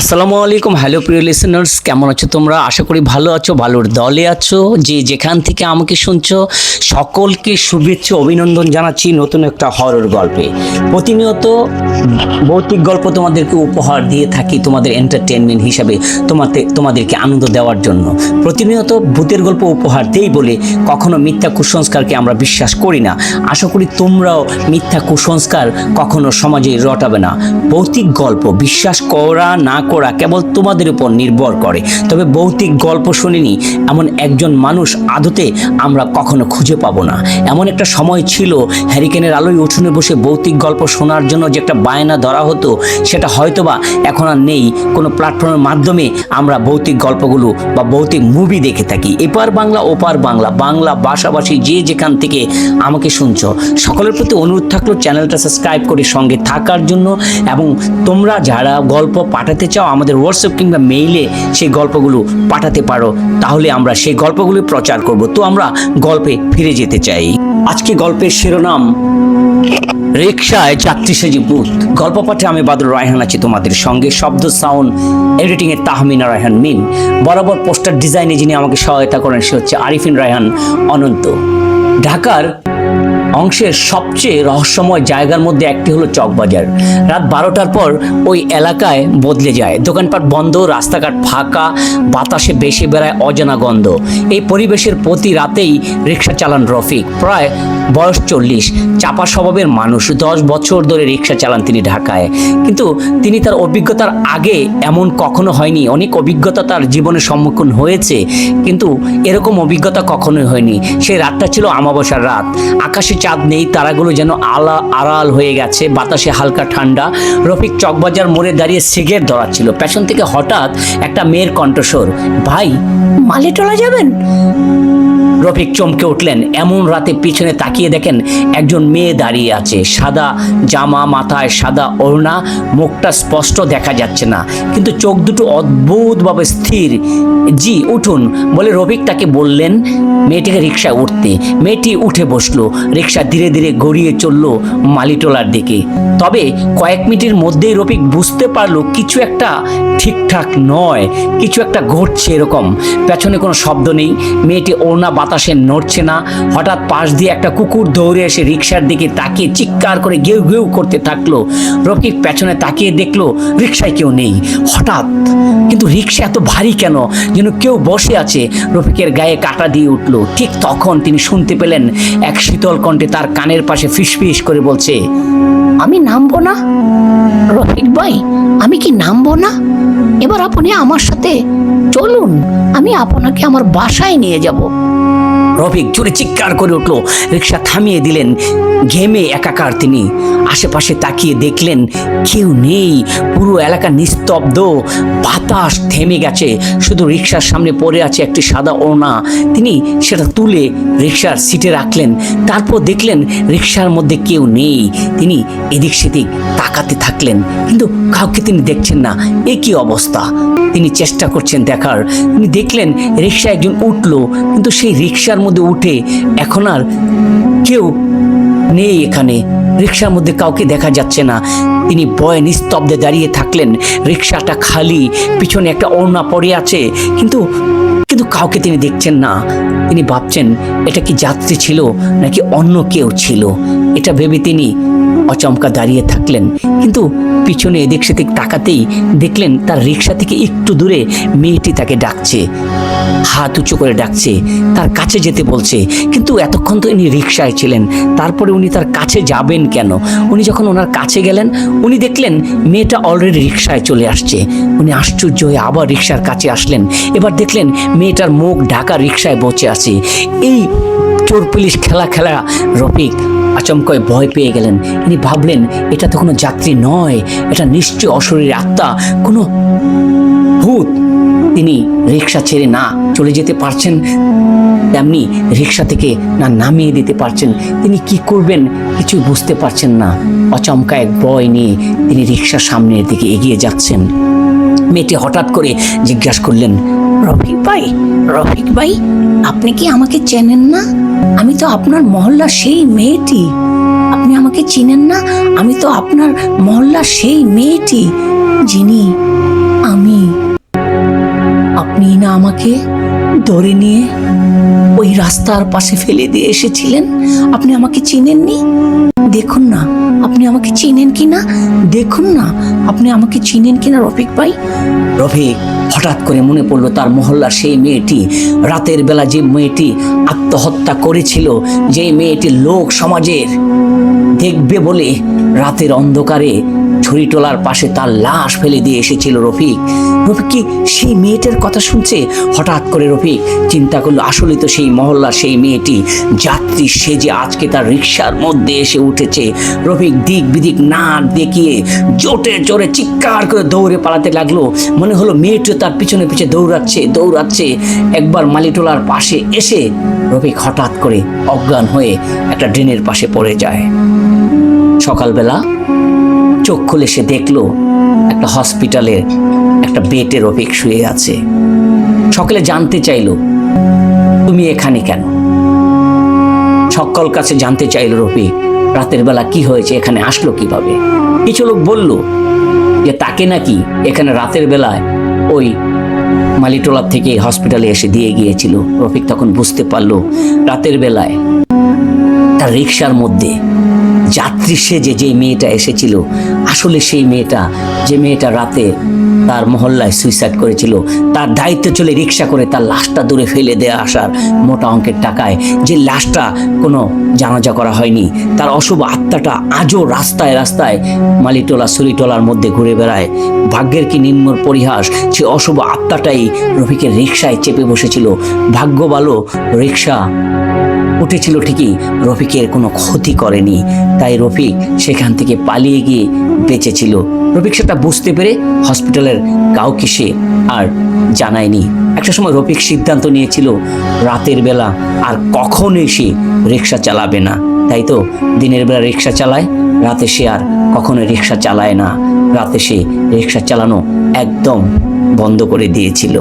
আসসালামু আলাইকুম, হ্যালো প্রিয় লিসেনার্স কেমন আছো তোমরা? আশা করি ভালো আছো, ভালোর দলে আছো, যে যেখান থেকে আমাকে শুনছো, সকলকে শুভেচ্ছা, অভিনন্দন জানাচ্ছি নতুন একটা হরর গল্পে। প্রতিনিয়ত ভৌতিক গল্প তোমাদেরকে উপহার দিয়ে থাকি তোমাদের এন্টারটেনমেন্ট হিসাবে, তোমাতে, তোমাদেরকে আনন্দ দেওয়ার জন্য। প্রতিনিয়ত ভূতের গল্প উপহার দেই বলে কখনো মিথ্যা কুসংস্কারকে আমরা বিশ্বাস করি না। আশা করি তোমরাও মিথ্যা কুসংস্কার কখনো সমাজে রটাবে না। ভৌতিক গল্প, বিশ্বাস করা না করা কেবল তোমাদের উপর নির্ভর করে। তবে ভৌতিক গল্প শুনিনি, এমন একজন মানুষ আদতে আমরা কখনো খুঁজে পাবো না। এমন একটা সময় ছিল, হ্যারিকেনের আলোয় উঠোনে বসে ভৌতিক গল্প শোনার জন্য যে একটা বায়না ধরা হতো, সেটা হয়তোবা এখন আর নেই। কোনো প্ল্যাটফর্মের মাধ্যমে আমরা ভৌতিক গল্পগুলো বা ভৌতিক মুভি দেখে থাকি। এপার বাংলা, ওপার বাংলা বাংলা ভাষাভাষী যে যেখান থেকে আমাকে শুনছ, সকলের প্রতি অনুরোধ থাকল চ্যানেলটা সাবস্ক্রাইব করে সঙ্গে থাকার জন্য। এবং তোমরা যারা গল্প পাঠাতে চাও আমাদের হোয়াটসঅ্যাপ কিংবা মেইলে সেই গল্পগুলো পাঠাতে পারো, তাহলে আমরা সেই গল্পগুলো প্রচার করব। তো আমরা গল্পে ফিরে যেতে চাই। আজকে গল্পের শিরোনাম রিক্সায় যাত্রী সেজি ভূত। গল্প পাঠে আমি বাদুর রায়হান আছি তোমাদের সঙ্গে। শব্দ সাউন্ড এডিটিং এর তাহমিনা রায়হান মিন বরাবর পোস্টার ডিজাইনে যিনি আমাকে সহায়তা করেন, সে হচ্ছে আরিফিন রায়হান অনন্ত। ঢাকার অংশের সবচেয়ে রহস্যময় জায়গার মধ্যে একটি হলো চকবাজার। রাত বারোটার পর ওই এলাকায় বদলে যায়। দোকানপাট বন্ধ, রাস্তাঘাট ফাঁকা, বাতাসে বেশি বেড়ায় অজানা গন্ধ। এই পরিবেশের প্রতি রাতেই রিক্সা চালান রফিক। প্রায় বয়স চল্লিশ। চাপা স্বভাবের মানুষ দশ বছর ধরে রিক্সা চালান তিনি ঢাকায়। কিন্তু তিনি তার অভিজ্ঞতার আগে এমন কখনো হয়নি। অনেক অভিজ্ঞতা তার জীবনে সম্মুখীন হয়েছে। কিন্তু এরকম অভিজ্ঞতা কখনোই হয়নি। সেই রাতটা ছিল আমাবস্যার রাত। আকাশে চাঁদ নেই, তারাগুলো যেন আলা আড়াল হয়ে গেছে। বাতাসে হালকা ঠান্ডা। রফিক চকবাজার মোড়ে দাঁড়িয়ে সিগারেট ধরাচ্ছিল। পেছন থেকে হঠাৎ একটা মেয়ের কণ্ঠস্বর, ভাই, মালে টলা যাবেন? রফিক চমকে উঠলেন। এমন রাতে পিছনে তাকিয়ে দেখেন একজন মেয়ে দাঁড়িয়ে আছে। সাদা জামা মাথায় সাদা ওড়না, মুখটা স্পষ্ট দেখা যাচ্ছে না। কিন্তু চোখ দুটো অদ্ভুতভাবে স্থির। জি, উঠুন, বলে রফিক তাকে বললেন, মেয়েটিকে রিক্সায় উঠতে। মেয়েটি উঠে বসল। রিক্সা ধীরে ধীরে গড়িয়ে চলল মালিটোলার দিকে। তবে কয়েক মিনিটের মধ্যেই রফিক বুঝতে পারল কিছু একটা ঠিকঠাক নয়, কিছু একটা ঘটছে এরকম। পেছনে কোনো শব্দ নেই। মেয়েটি ওড়না, বাতাসে নড়ছে না। হঠাৎ পাশ দিয়ে একটা কুকুর দৌড়ে এসে রিক্সার দিকে তাকিয়ে চিৎকার করে গেউ গেউ করতে থাকল। রফিক পেছনে তাকিয়ে দেখল রিক্সায় কেউ নেই। হঠাৎ। কিন্তু রিক্সা এত ভারী কেন? যেন কেউ বসে আছে। রফিকের গায়ে কাটা দিয়ে উঠল। ঠিক তখন তিনি শুনতে পেলেন এক শীতল কণ্ঠে তার কানের পাশে ফিসফিস করে বলছে, আমি নামবো না? রফিক ভাই, আমি কি নামবো না? এবার আপনি আমার সাথে চলুন। আমি আপনাকে আমার বাসায় নিয়ে যাব। রফিক জোরে চিৎকার করে উঠল। রিক্সা থামিয়ে দিলেন। ঘেমে একাকার তিনি। আশেপাশে তাকিয়ে দেখলেন কেউ নেই। পুরো এলাকা নিস্তব্ধ। বাতাস থেমে গেছে। শুধু রিক্সার সামনে পড়ে আছে একটি সাদা ওড়না। তিনি সেটা তুলে রিক্সার সিটে রাখলেন। তারপর দেখলেন রিক্সার মধ্যে কেউ নেই। তিনি এদিক সেদিক তাকাতে থাকলেন। কিন্তু কাউকে তিনি দেখছেন না। এ কি অবস্থা। তিনি চেষ্টা করছেন দেখার। তিনি দেখলেন রিক্সা একজন উঠল। কিন্তু সেই রিক্সার মধ্যে উঠে এখন আর কেউ নেই এখানে। রিক্সার মধ্যে কাউকে দেখা যাচ্ছে না। তিনি ভয়ে নিস্তব্ধে দাঁড়িয়ে থাকলেন। রিক্সাটা খালি, পিছনে একটা ওড়না পড়ে আছে। কিন্তু কিন্তু কাউকে তিনি দেখছেন না। তিনি ভাবছেন, এটা কি যাত্রী ছিল নাকি অন্য কেউ ছিল? এটা ভেবে তিনি অচমকা দাঁড়িয়ে থাকলেন। কিন্তু পিছনে এদিক সেদিক তাকাতেই দেখলেন তার রিক্সা থেকে একটু দূরে মেয়েটি তাকে ডাকছে। হাত উঁচু করে ডাকছে, তার কাছে যেতে বলছে। কিন্তু এতক্ষণ তো ইনি রিক্সায় ছিলেন, তারপরে উনি তার কাছে যাবেন কেন? উনি যখন ওনার কাছে গেলেন, উনি দেখলেন মেয়েটা অলরেডি রিক্সায় চলে আসছে। উনি আশ্চর্য হয়ে আবার রিক্সার কাছে আসলেন। এবার দেখলেন মেয়েটার মুখ ঢাকা রিক্সায় বসে আছে। এই চোর পুলিশ খেলা খেলা রফিক আচমকায় ভয় পেয়ে গেলেন। ইনি ভাবলেন, এটা তো কোনো যাত্রী নয়, এটা নিশ্চয় অশরীর আত্মা, কোনো ভূত। তিনি রিক্সা ছেড়ে না চলে যেতে পারছেন, তেমনি রিক্সা থেকে না নামিয়ে দিতে পারছেন। তিনি কি করবেন কিছুই বুঝতে পারছেন না। অচমকা এক ভয় নিয়ে তিনি রিক্সার সামনের দিকে এগিয়ে যাচ্ছেন। মেয়েটি হঠাৎ করে জিজ্ঞাসা করলেন, রফিক ভাই রফিক ভাই, আপনি কি আমাকে চেনেন না? আমি তো আপনার মহল্লার সেই মেয়েটি। আপনি আমাকে চিনেন না? আমি তো আপনার মহল্লার সেই মেয়েটি, যিনি আমি। আপনি না আমাকে ধরে নিয়ে ওই রাস্তার পাশে ফেলে দিয়ে এসেছিলেন? আপনি আমাকে চিনেননি? দেখুন না, আপনি আমাকে চিনেন কি না? দেখুন না, আপনি আমাকে চিনেন কি না, রফিক ভাই? রফিক, হঠাৎ করে মনে পড়ল তার মহল্লার সেই মেয়েটি, রাতের বেলা যে মেয়েটি আত্মহত্যা করেছিল যে মেয়েটি লোক সমাজের, দেখবে বলে রাতের অন্ধকারে ছড়িটোলার পাশে তার লাশ ফেলে দিয়ে এসেছিল রফিক। রফিক কি সেই মেয়েটার কথা শুনছে? হঠাৎ করে রফিক চিন্তা করল, আসলে তো সেই মহল্লার সেই মেয়েটি যাত্রী সেজে আজকে তার রিক্সার মধ্যে এসে উঠেছে। রফিক দিক বিদিক না দেখিয়ে জোটে জোরে চিৎকার করে দৌড়ে পালাতে লাগল। মনে হলো মেয়েটিও তার পিছনে পিছনে দৌড়াচ্ছে দৌড়াচ্ছে। একবার মালিটোলার পাশে এসে রফিক হঠাৎ করে অজ্ঞান হয়ে একটা ড্রেনের পাশে পড়ে যায়। সকালবেলা চোখ খুলে সে দেখল একটা হসপিটালে একটা বেটে রফিক শুয়ে আছে। সকলে জানতে চাইলো, তুমি এখানে কেন? সকল কাছে জানতে চাইলো রফিক রাতের বেলা কি হয়েছে, এখানে আসলো কীভাবে? কিছু লোক বলল যে তাকে নাকি এখানে রাতের বেলায় ওই মালিটোলা থেকে হসপিটালে এসে দিয়ে গিয়েছিল। রফিক তখন বুঝতে পারল রাতের বেলায় তার রিক্সার মধ্যে যাত্রী সেজে যে মেয়েটা এসেছিল, আসলে সেই মেয়েটা, যে মেয়েটা রাতে তার মহল্লায় সুইসাইড করেছিল, তার দায়িত্ব চলে রিক্সা করে তার লাশটা দূরে ফেলে দেয়া আসার মোটা অঙ্কের টাকায়, যে লাশটা কোনো জানাজা করা হয়নি, তার অশুভ আত্মাটা আজও রাস্তায় রাস্তায় মালিটোলা সুরিটোলার মধ্যে ঘুরে বেড়ায়। ভাগ্যের কি নিম্ন পরিহাস, সে অশুভ আত্মাটাই রফিকের রিক্সায় চেপে বসেছিল। ভাগ্য ভালো রিক্সা উঠেছিল ঠিকই, রফিকের কোনো ক্ষতি করেনি। তাই রফিক সেখান থেকে পালিয়ে গিয়ে বেঁচেছিল রফিক সেটা বুঝতে পেরে হসপিটালের কাউকে সে আর জানায়নি। একটা সময় রফিক সিদ্ধান্ত নিয়েছিল, রাতের বেলা আর কখনোই সে রিক্সা চালাবে না। তাই তো, দিনের বেলা রিক্সা চালায়, রাতে সে আর কখনোই রিক্সা চালায় না। রাতে সে রিক্সা চালানো একদম বন্ধ করে দিয়েছিল।